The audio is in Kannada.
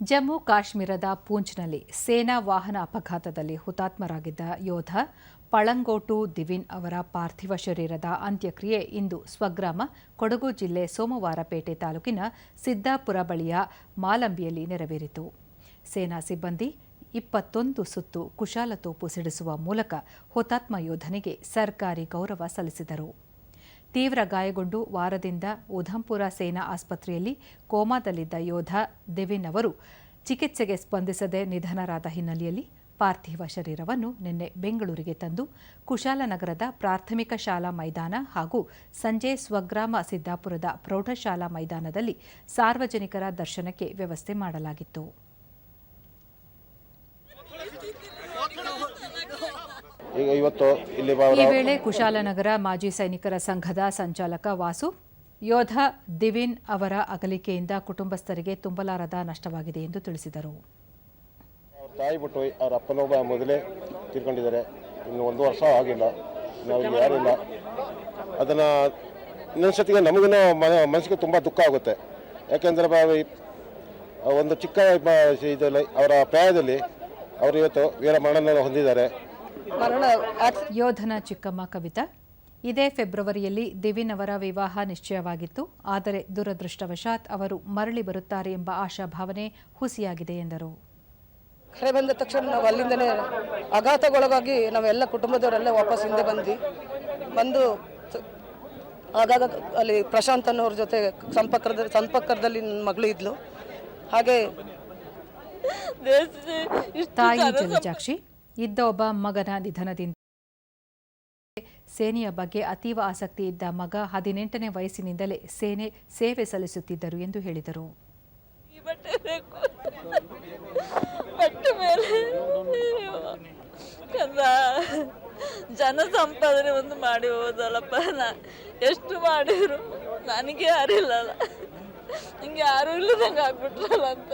ಜಮ್ಮು ಕಾಶ್ಮೀರದ ಪೂಂಚ್ನಲ್ಲಿ ಸೇನಾ ವಾಹನ ಅಪಘಾತದಲ್ಲಿ ಹುತಾತ್ಮರಾಗಿದ್ದ ಯೋಧ ಪಳಂಗೋಟು ದಿವಿನ್ ಅವರ ಪಾರ್ಥಿವ ಶರೀರದ ಅಂತ್ಯಕ್ರಿಯೆ ಇಂದು ಸ್ವಗ್ರಾಮ, ಕೊಡಗು ಜಿಲ್ಲೆ ಸೋಮವಾರಪೇಟೆ ತಾಲೂಕಿನ ಸಿದ್ದಾಪುರ ಬಳಿಯ ಮಾಲಂಬಿಯಲ್ಲಿ ನೆರವೇರಿತು. ಸೇನಾ ಸಿಬ್ಬಂದಿ ಇಪ್ಪತ್ತೊಂದು ಸುತ್ತು ಕುಶಾಲತೋಪು ಸಿಡಿಸುವ ಮೂಲಕ ಹುತಾತ್ಮ ಯೋಧನಿಗೆ ಸರ್ಕಾರಿ ಗೌರವ ಸಲ್ಲಿಸಿದರು. ತೀವ್ರ ಗಾಯಗೊಂಡು ವಾರದಿಂದ ಉಧಂಪುರ ಸೇನಾ ಆಸ್ಪತ್ರೆಯಲ್ಲಿ ಕೋಮಾದಲ್ಲಿದ್ದ ಯೋಧ ದಿವಿನ್ ಅವರು ಚಿಕಿತ್ಸೆಗೆ ಸ್ಪಂದಿಸದೆ ನಿಧನರಾದ ಹಿನ್ನೆಲೆಯಲ್ಲಿ ಪಾರ್ಥಿವ ಶರೀರವನ್ನು ನಿನ್ನೆ ಬೆಂಗಳೂರಿಗೆ ತಂದು ಕುಶಾಲನಗರದ ಪ್ರಾಥಮಿಕ ಶಾಲಾ ಮೈದಾನ ಹಾಗೂ ಸಂಜೆ ಸ್ವಗ್ರಾಮ ಸಿದ್ದಾಪುರದ ಪ್ರೌಢಶಾಲಾ ಮೈದಾನದಲ್ಲಿ ಸಾರ್ವಜನಿಕರ ದರ್ಶನಕ್ಕೆ ವ್ಯವಸ್ಥೆ ಮಾಡಲಾಗಿತ್ತು. ಈಗ ಇವತ್ತು ಇಲ್ಲಿ ಈ ವೇಳೆ ಕುಶಾಲನಗರ ಮಾಜಿ ಸೈನಿಕರ ಸಂಘದ ಸಂಚಾಲಕ ವಾಸು ಯೋಧ ದಿವಿನ್ ಅವರ ಅಗಲಿಕೆಯಿಂದ ಕುಟುಂಬಸ್ಥರಿಗೆ ತುಂಬಲಾರದ ನಷ್ಟವಾಗಿದೆ ಎಂದು ತಿಳಿಸಿದರು. ತಾಯಿ ಬಿಟ್ಟು ಅವರ ಅಪ್ಪನೊಬ್ಬ ಮೊದಲೇ ತೀರ್ಕೊಂಡಿದ್ದಾರೆ. ಇನ್ನು ಒಂದು ವರ್ಷ ಆಗಿಲ್ಲ. ನಾವು ಯಾರಿಲ್ಲ. ಅದನ್ನು ಇನ್ನೊಂದ್ಸತಿಗೆ ನಮಗೂ ಮನಸ್ಸಿಗೆ ತುಂಬ ದುಃಖ ಆಗುತ್ತೆ. ಯಾಕೆಂದರೆ ಬ- ಒಂದು ಚಿಕ್ಕ ಇದರಲ್ಲಿ ಅವರ ಪ್ರಾಯದಲ್ಲಿ ಅವರು ಇವತ್ತು ವೀರ ಮರಣನ ಹೊಂದಿದ್ದಾರೆ. ಮರಣ ಯೋಧನ ಚಿಕ್ಕಮ್ಮ ಕವಿತಾ. ಇದೇ ಫೆಬ್ರವರಿಯಲ್ಲಿ ದಿವಿನ್ ಅವರ ವಿವಾಹ ನಿಶ್ಚಯವಾಗಿತ್ತು. ಆದರೆ ದುರದೃಷ್ಟವಶಾತ್ ಅವರು ಮರಳಿ ಬರುತ್ತಾರೆ ಎಂಬ ಆಶಾಭಾವನೆ ಹುಸಿಯಾಗಿದೆ ಎಂದರು. ಕರೆ ಬಂದ ತಕ್ಷಣ ನಾವು ಅಲ್ಲಿಂದಲೇ ಆಘಾತಗೊಳಗಾಗಿ ನಾವೆಲ್ಲ ಕುಟುಂಬದವರೆಲ್ಲ ವಾಪಸ್ ಹಿಂದೆ ಬಂದ್ವಿ ಬಂದು ಆಗಾಗ ಅಲ್ಲಿ ಪ್ರಶಾಂತ್ ಅನ್ನೋರ ಜೊತೆ ಸಂಪರ್ಕದ ಸಂಪರ್ಕದಲ್ಲಿ ನನ್ನ ಮಗಳು ಇದ್ಲು. ಹಾಗೆ ತಾಯಿ ಜಲಜಾಕ್ಷಿ. ಇದ್ದ ಒಬ್ಬ ಮಗನ ನಿಧನದಿಂದ ಸೇನೆಯ ಬಗ್ಗೆ ಅತೀವ ಆಸಕ್ತಿ ಇದ್ದ ಮಗ ಹದಿನೆಂಟನೇ ವಯಸ್ಸಿನಿಂದಲೇ ಸೇನೆ ಸೇವೆ ಸಲ್ಲಿಸುತ್ತಿದ್ದರು ಎಂದು ಹೇಳಿದರು. ಜನ ಸಂಪಾದನೆ ಒಂದು ಮಾಡಿ ಹೋದಲ್ಲಪ್ಪ. ಎಷ್ಟು ಮಾಡಿದ್ರು? ನನಗೆ ಯಾರಿಲ್ಲಲ್ಲ. ಹಿಂಗೆ ಯಾರು ಇಲ್ಲದಂಗೆ ಆಗ್ಬಿಟ್ರಲ್ಲ ಅಂತ.